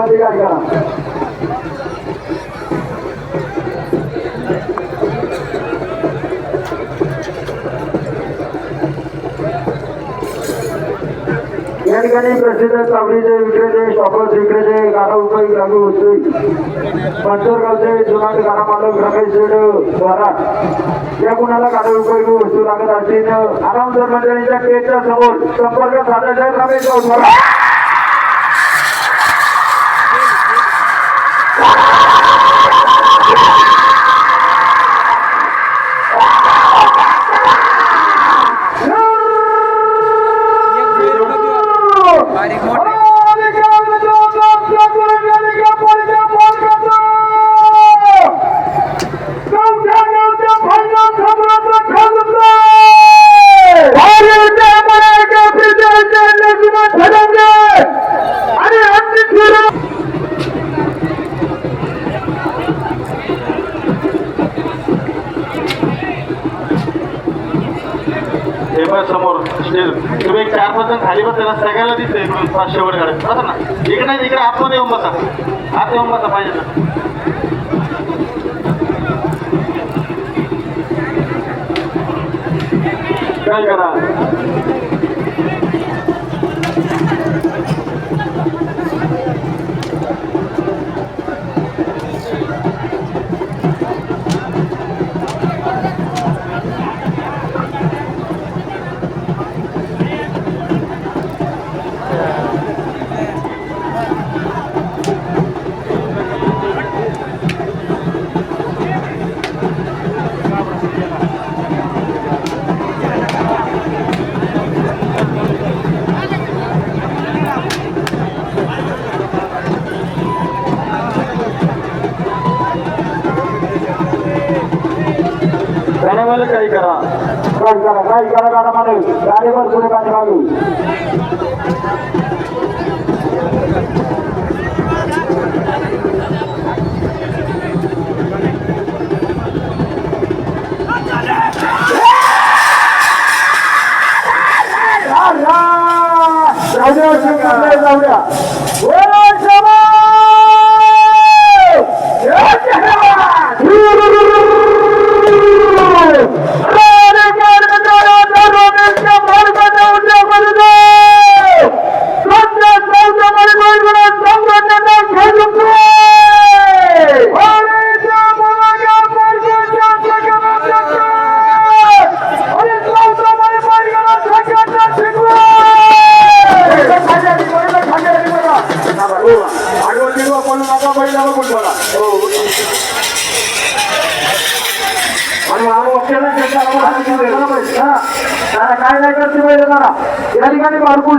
काय करा या ठिकाणी प्रसिद्ध चावडीचे विक्रेते शॉपर्स विक्रेते गाणं उपयोग लागू होते पंचरगावचे जुनाट गाणं मालक रमेश द्वारा. या कुणाला गाणं उपयोगी वस्तू लागत असतील. आराम जर मंडळींच्या गेटच्या समोर संपर्क साधायचा रमेश द्वारा. बघ समोर. स्टेज तुम्ही एक चार पाच जण खाली बस त्याला सगळ्याला दिसते पाचशे वर गाड्या बसा ना. इकडे नाही इकडे आतमध्ये येऊन बसा. आत येऊन बसा पाहिजे तर. काय करा? काय करा काय करा गाडा मालक गाडीवर पुढे पाणी मागू जाऊया शिवकांतला जाऊया बोला शबा! या ठिकाणी भरपूर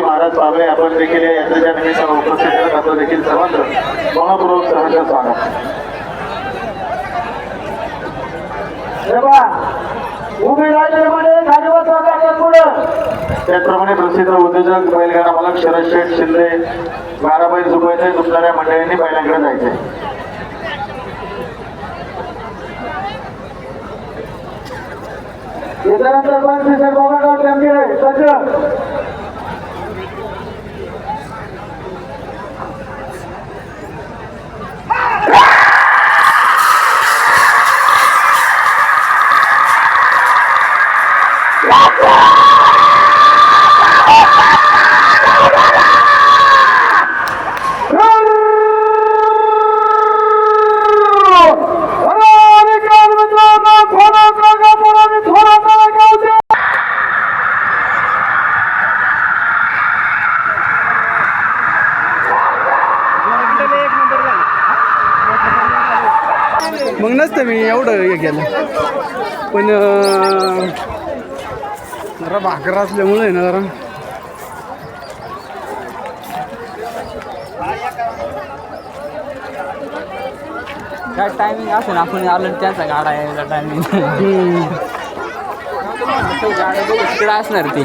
महाराज पाबळे आपण देखील या यात्रेच्या निमित्तानं उपस्थित करत आपलं देखील सर्वांचं मनपूर्वक सहर्ष स्वागत. पहा, उभी राहिल्याप्रमाणे गाडीवर चालतात पुढं. त्याचप्रमाणे प्रसिद्ध उद्योजक बैलगाडा मालक शरद शेठ शिंदे बारा बैल झुकवायचे झुकणाऱ्या मंडळींनी बैलांकडे जायचे त्याच्यानंतर पण श्री बाबागाव टेम्पी आहे. सज्ज मग नसतं मी एवढं हे केलं. पण जरा भाकर असल्यामुळे आहे ना जरा. काय टायमिंग असेल आपण आलो त्यांचा गाडा यायचा टायमिंग गाड्या बघू तिकडे असणार ती.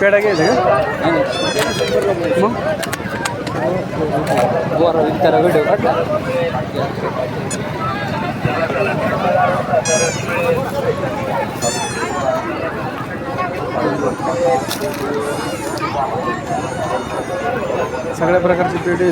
ಪೇಡಾಗೆ ಇದೆ ಈ ವಿಡಿಯೋ ಕಟ್ सगळ्या प्रकारचे पेढे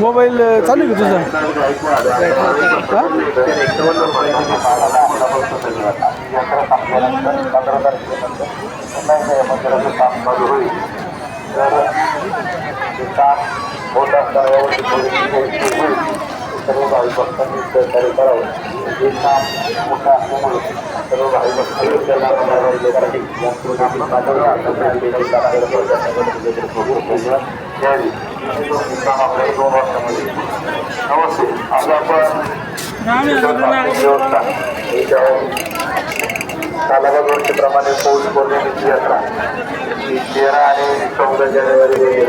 मोबाईल चालू आहे का तुझा? हा? सर्व भावी भक्तांनी सहकार्य करावं काम मोठं असल्यामुळे सर्व भावी भक्तांनी त्याला करावं या दोन वर्षामध्ये नमस्ते आज आपण व्यवस्था याच्यावर पौष पौर्णिमेची यात्रा ही तेरा आणि चौदा जानेवारी रोजी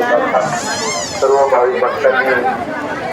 सर्व भाविक भक्तांनी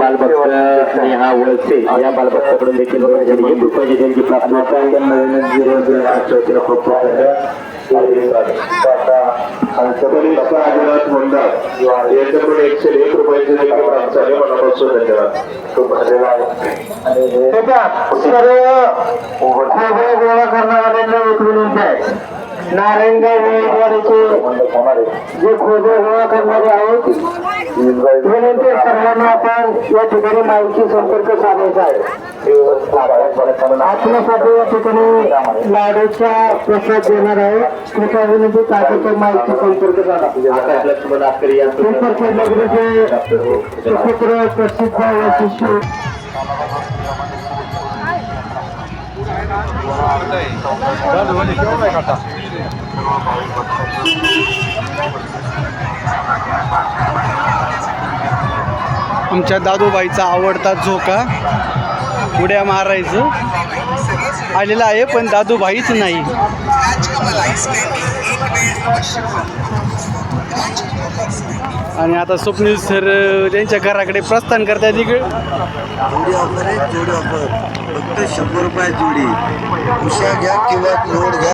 बालभक्त हा वळसे या बालभक्ताकडून देखील एक रुपयाची त्यांची प्रार्थना एकशे एक रुपयाची देखील प्रार्थना आहे. मनापासून धन्यवाद. खूप गोळा करणाऱ्यांना एक विनंती आहे. नारायणगाव उमेदवारीचे जे गोळा करणारे आहेत विनंती सर्वांना आपण या ठिकाणी माहिती संपर्क साधायचा आहे. आपल्यासाठी या ठिकाणी लाडूचा प्रसाद देणार आहे. कृपया विनंती तात्काळ माहिती संपर्क झाला संपर्क नगरीचे सुपुत्र प्रसिद्ध व शिष्य. आमच्या दादूबाईचा आवडता झोका. उड्या मारायचं. आलेला आहे पण दादूबाईच नाही. आणि आता स्वप्नील सर त्यांच्या घराकडे प्रस्थान करतात तिकडे जोडी ऑफर आहे जोडी ऑफर फक्त शंभर रुपये जोडी. उशा घ्या किंवा लोड घ्या.